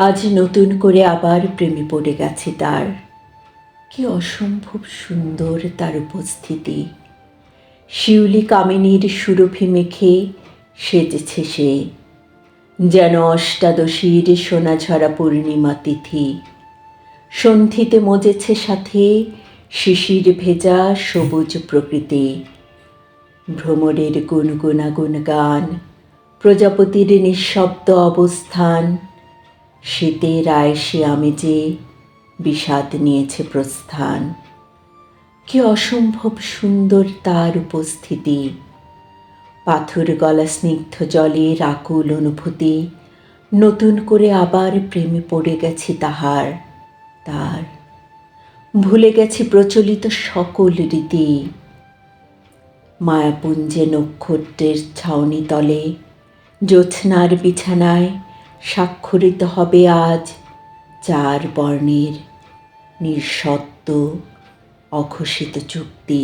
আজ নতুন করে আবার প্রেমে পড়ে গেছে তার। কি অসম্ভব সুন্দর তার উপস্থিতি। শিউলি কামিনীর সুরভি মেখে সেজেছে সে। যেন অষ্টাদশীর সোনাঝরা পূর্ণিমা তিথি। সন্ধিতে মজেছে সাথে শিশির ভেজা সবুজ প্রকৃতি। ভ্রমরের গুনগুনাগুন গান, প্রজাপতির নিঃশব্দ অবস্থান শীতের আয়সে আমেজে বিষাদ নিয়েছে প্রস্থান, কি অসম্ভব সুন্দর তার উপস্থিতি। পাথর গলা স্নিগ্ধ জলের আকুল অনুভূতি, নতুন করে আবার প্রেমে পড়ে গেছি তাহার, তার। ভুলে গেছি প্রচলিত সকল রীতি। মায়াপুঞ্জে নক্ষত্রের ছাউনি তলে, জ্যোৎস্নার বিছানায় স্বাক্ষরিত হবে আজ চার বর্ণের নিঃসত্ব অঘোষিত চুক্তি।